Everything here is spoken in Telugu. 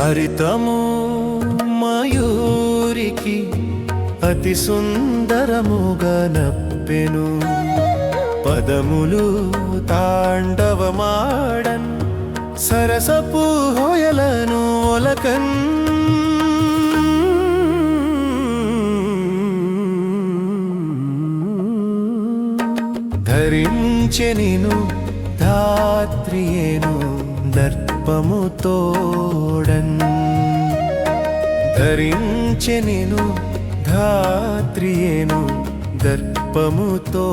హరితము మయూరికి అతి సుందరముగా నప్పెను. పదములు తాండవమాడన్ సరసపు హోయలను ఒలకన్. ధరించెనిను ధాత్రియేను దర్పముతో తోడన్ ధరించెనిను ధాత్రియేను దర్పముతో